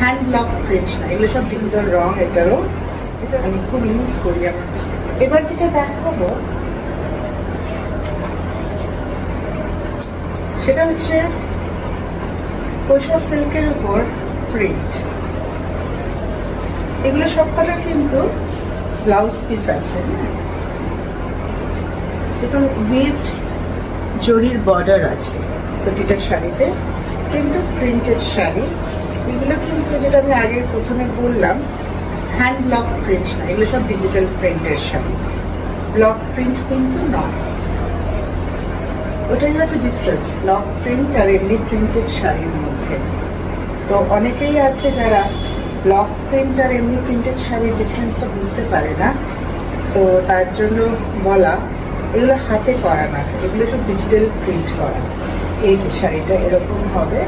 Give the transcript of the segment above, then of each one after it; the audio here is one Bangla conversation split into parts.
হ্যান্ড ব্লক প্রিন্ট না, এগুলো সব সুন্দর রং, এটারও। এটা আমি খুব ইউজ করি আমার এবার যেটা দেখাবো, সেটা হচ্ছে কোষা সিল্কের উপর প্রিন্ট এগুলো সব কটার কিন্তু ব্লাউজ পিস আছে হ্যাঁ? এবং উইথ জরির বর্ডার আছে প্রতিটা শাড়িতে, কিন্তু প্রিন্টেড শাড়ি এগুলো কিন্তু যেটা আমি আগে প্রথমে বললাম হ্যান্ড ব্লক প্রিন্ট না, এগুলো সব ডিজিটাল প্রিন্টের শাড়ি ব্লক প্রিন্ট কিন্তু নয় ওটাই হচ্ছে ডিফারেন্স ব্লক প্রিন্ট আর এমনি প্রিন্টেড শাড়ির মধ্যে। তো অনেকেই আছে যারা ব্লক প্রিন্ট আর এমনি প্রিন্টেড শাড়ির ডিফারেন্সটা বুঝতে পারে না। তো তার জন্য বলা, এগুলো হাতে করা না, এগুলো সব ডিজিটাল প্রিন্ট করা। এই যে শাড়িটা এরকম হবে।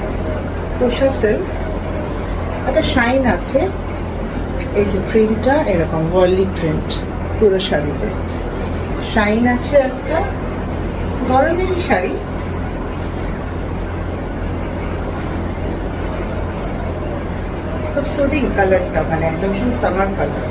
সিল্ক একটা শাইন আছে। এই যে প্রিন্টটা এরকম ওয়ার্লি প্রিন্ট পুরো শাড়িতে। শাইন আছে একটা, গরমেরই শাড়ি। খুব সুদিং কালারটা মানে একদম শুধু সামার কালার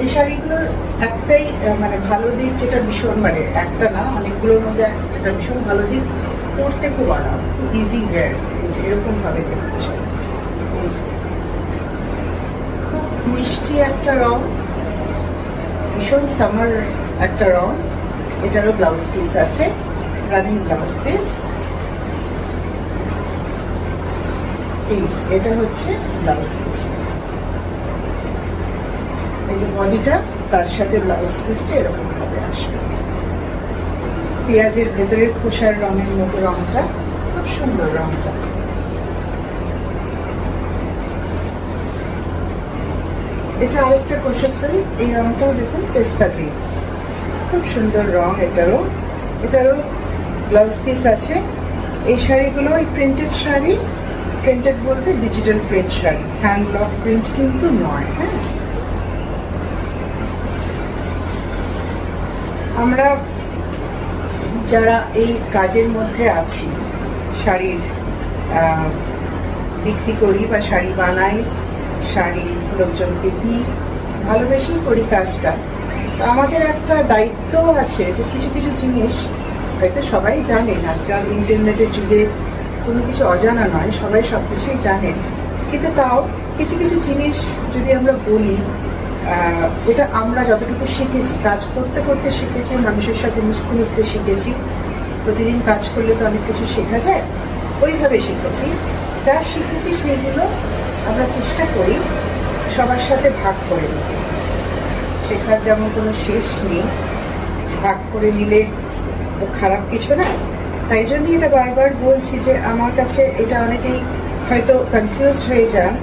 এই শাড়িগুলোর একটাই মানে ভালো দিক যেটা ভীষণ মানে একটা না, অনেকগুলোর মধ্যে যেটা ভীষণ ভালো দিক পরতে খুব আরাম ইজি ওয়্যার এই যে এরকম ভাবে দেখতে যে। খুব মিষ্টি একটা রং, ভীষণ সামার একটা রং। এটারও ব্লাউজ পিস আছে রানিং ব্লাউজ পিস এই এটা হচ্ছে ব্লাউজ পিসটা এই যে বডিটা তার সাথে ব্লাউজ পিসটা এরকমভাবে আসবে। পেঁয়াজের ভেতরের খোসার রঙের মতো রংটা খুব সুন্দর রংটা এটা আরেকটা কোষা সিল্ক এই রংটাও দেখুন, পেস্তা গ্রিন। খুব সুন্দর রং এটারও। এটারও ব্লাউজ পিস আছে। এই শাড়িগুলো ওই প্রিন্টেড শাড়ি প্রিন্টেড বলতে digital print sari. Hand block print কিন্তু নয় হ্যাঁ? আমরা যারা এই কাজের মধ্যে আছি, শাড়ির বিক্রি করি বা শাড়ি বানাই, শাড়ি লোকজনকে দিই, ভালোবেসেই করি কাজটা। তো আমাদের একটা দায়িত্ব আছে যে কিছু কিছু জিনিস, হয়তো সবাই জানেন আজকাল ইন্টারনেটের যুগে কোনো কিছু অজানা নয়, সবাই সব কিছুই জানেন কিন্তু তাও কিছু কিছু জিনিস যদি আমরা বলি এটা আমরা যতটুকু শিখেছি, কাজ করতে করতে শিখেছি, মানুষের সাথে মিশতে মিশতে শিখেছি। প্রতিদিন কাজ করলে তো অনেক কিছু শেখা যায়। ওইভাবে শিখেছি। যা শিখেছি সেইগুলো আমরা চেষ্টা করি সবার সাথে ভাগ করে নিতে। শেখার যেমন কোনো শেষ নেই। ভাগ করে নিলে তো খারাপ কিছু না। তাই জন্যই এটা বারবার বলছি যে আমার কাছে এটা অনেকেই হয়তো কনফিউজড হয়ে যান।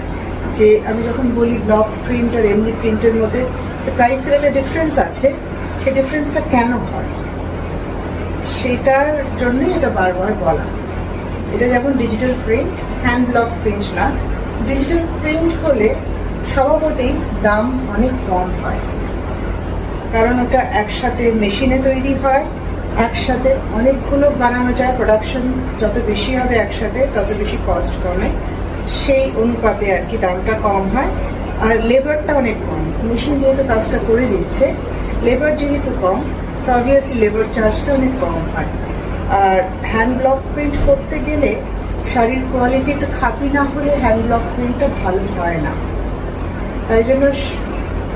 যে আমি যখন বলি ব্লক প্রিন্ট আর এমনি প্রিন্টের মধ্যে, যে প্রাইসের একটা ডিফারেন্স আছে সেই ডিফারেন্সটা কেন হয়? সেটার জন্যই এটা বারবার বলা। এটা যেমন digital print hand block print না ডিজিটাল প্রিন্ট হলে স্বভাবতই দাম অনেক কম হয়। কারণ ওটা একসাথে মেশিনে তৈরি হয়, একসাথে অনেকগুলো বানানো যায় প্রোডাকশন যত বেশি হবে একসাথে, তত বেশি কস্ট কমে। সেই অনুপাতে আর কি দামটা কম হয়। আর লেবারটা অনেক কম। মেশিন যেহেতু কাজটা করে দিচ্ছে লেবার যেহেতু কম, তো অবভিয়াসলি লেবার চার্জটা অনেক কম হয়। আর হ্যান্ড ব্লক প্রিন্ট করতে গেলে শাড়ির কোয়ালিটি একটু খাপি না হলে হ্যান্ড ব্লক প্রিন্টটা ভালো হয় না। তাই জন্য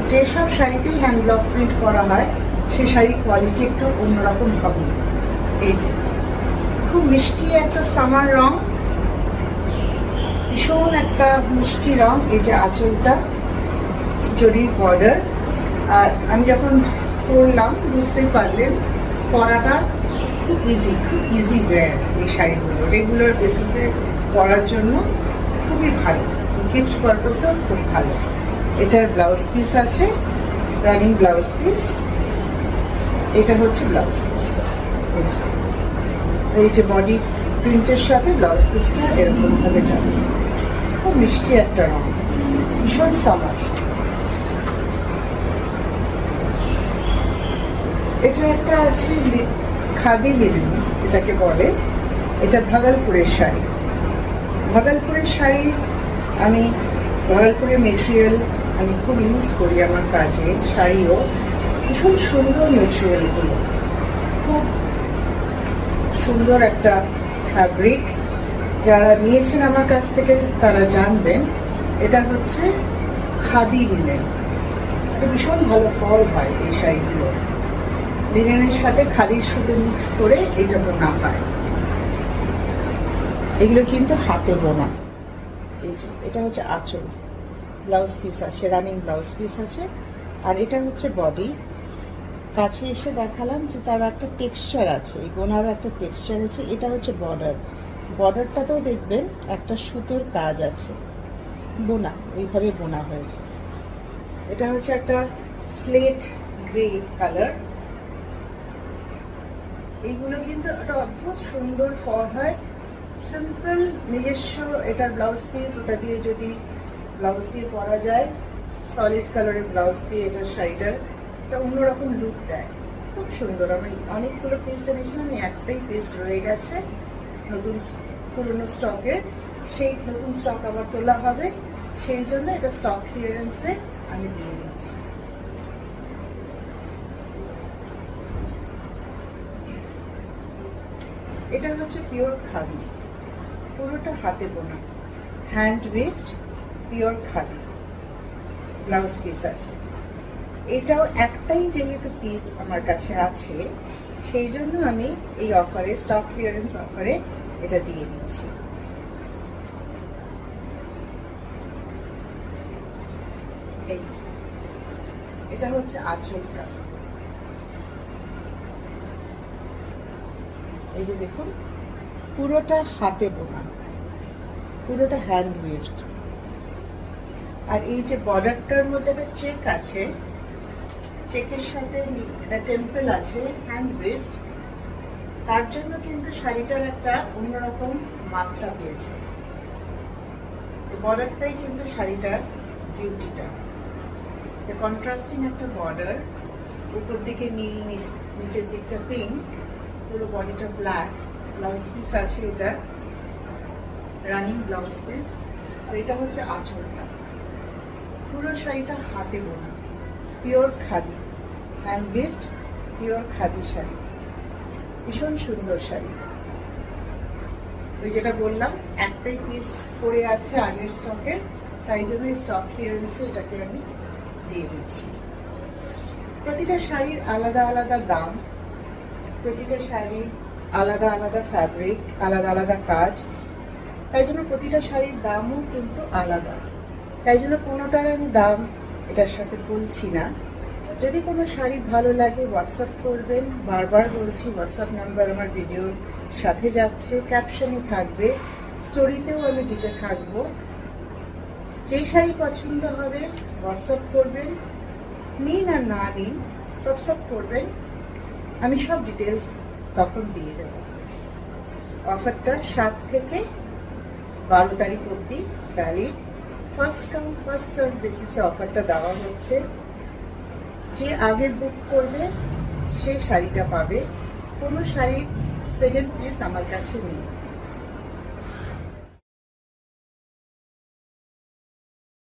যেসব শাড়িতেই হ্যান্ড ব্লক প্রিন্ট করা হয় সেই শাড়ির কোয়ালিটি একটু অন্যরকম হবে। এই যে, খুব মিষ্টি একটা সামার রং। ভীষণ একটা মিষ্টি রং, এই যে আঁচলটা, জরির বর্ডার আর আমি যখন পরলাম বুঝতেই পারলেন, পরাটা খুব ইজি খুব ইজি ওয়্যার এই শাড়িগুলো। রেগুলার বেসিসে পরার জন্য খুবই ভালো। গিফট পারপাসেও খুব ভালো। এটার ব্লাউজ পিস আছে রানিং ব্লাউজ পিস এটা হচ্ছে ব্লাউজ পিসটা এই যে। বডি প্রিন্টের সাথে ব্লাউজ পিসটা এরকম ভাবে যাবে। খুব মিষ্টি একটা রং। ভীষণ সামার এটা একটা আছে খাদি লিনেন এটাকে বলে। এটা ভাগলপুরের শাড়ি। ভাগলপুরের শাড়ি আমি ভাগলপুরের মেটেরিয়াল আমি খুব ইউজ করি আমার কাজে, শাড়িও। ভীষণ সুন্দর মেটেরিয়ালগুলো খুব সুন্দর একটা ফ্যাব্রিক যারা নিয়েছেন আমার কাছ থেকে, তারা জানবেন, এটা হচ্ছে খাদি লিনেন ভীষণ ভালো ফল হয় এই শাড়িগুলো। লিনেনের সাথে খাদির সুতো মিক্স করে এটা বোনা হয়। এগুলো কিন্তু হাতে বোনা। এই যে, এটা হচ্ছে আঁচল। ব্লাউজ পিস আছে, রানিং ব্লাউজ পিস আছে। আর এটা হচ্ছে বডি। কাছে এসে দেখালাম যে তার একটা টেক্সচার আছে, এই বোনার একটা টেক্সচার আছে, এটা হচ্ছে বর্ডার। বর্ডারটাতেও দেখবেন একটা সুতোর কাজ আছে। বোনা, ওইভাবে বোনা হয়েছে। এটা হচ্ছে একটা স্লেট গ্রে কালার। এইগুলো কিন্তু একটা অদ্ভুত সুন্দর ফল হয়। সিম্পল, নিজস্ব এটার ব্লাউজ পিস, ওটা দিয়ে যদি ব্লাউজ দিয়ে পরা যায়, সলিড কালারের ব্লাউজ দিয়ে এটার শাড়িটার একটা অন্যরকম লুক দেয়। খুব সুন্দর। আমি অনেকগুলো পিস এনেছিলাম একটাই পিস রয়ে গেছে। নতুন পুরনো স্টকের সেই নতুন স্টক আবার তোলা হবে। সেই জন্য এটা স্টক ক্লিয়ারেন্সে আমি দিয়ে দিচ্ছি। এটা হচ্ছে পিওর খাদি। পুরোটা হাতে বোনা। Hand woven pure khadi. Blouse piece আছে। এটাও একটাই যেহেতু পিস আমার কাছে আছে সেই জন্য আমি এই অফারে স্টক ক্লিয়ারেন্স অফারে এটা দিয়ে দিচ্ছি। এই যে, এটা হচ্ছে আঁচলটা। এই যে দেখুন, পুরোটা হাতে বোনা, পুরোটা হ্যান্ড উইভড আর এই যে বর্ডারটার মধ্যে একটা চেক আছে চেকের সাথে একটা টেম্পল আছে হ্যান্ড উইভড তার জন্য কিন্তু শাড়িটার একটা অন্যরকম মাত্রা পেয়েছে। বর্ডারটাই কিন্তু শাড়িটার বিউটিটা কন্ট্রাস্টিং একটা বর্ডার উপর দিকে নীল, নিচ- নিচের দিকটা পিঙ্ক পুরো বডিটা ব্ল্যাক ব্লাউজ পিস আছে এটা রানিং ব্লাউজ পিস আর এটা হচ্ছে আঁচলটা। পুরো শাড়িটা হাতে বোনা pure khadi. Hand gift pure khadi sari. ভীষণ সুন্দর শাড়ি। ওই যেটা বললাম, একটাই পিস পড়ে আছে আগের স্টকের তাই জন্য স্টক ক্লিয়ারেন্সে এটাকে আমি দিয়ে দিচ্ছি। প্রতিটা শাড়ির আলাদা আলাদা দাম, প্রতিটা শাড়ির আলাদা আলাদা ফ্যাব্রিক আলাদা আলাদা কাজ। তাই জন্য প্রতিটা শাড়ির দামও কিন্তু আলাদা। তাই জন্য কোনোটার আমি দাম এটার সাথে বলছি না। যদি কোনো শাড়ি ভালো লাগে হোয়াটসঅ্যাপ করবেন। বারবার বলছি হোয়াটসঅ্যাপ নাম্বার আমার ভিডিওর সাথে যাচ্ছে। ক্যাপশনে থাকবে। স্টোরিতেও আমি দিতে থাকব। যেই শাড়ি পছন্দ হবে হোয়াটসঅ্যাপ করবেন। নিন আর না নিন হোয়াটসঅ্যাপ করবেন। আমি সব ডিটেলস তখন দিয়ে দেব। অফারটা সাত থেকে বারো তারিখ অবধি valid first come first serve বেসিসে অফারটা দেওয়া হচ্ছে। যে আগে বুক করবে সেই শাড়িটা পাবে। কোনো শাড়ির সেকেন্ড পিস আমার কাছে নেই।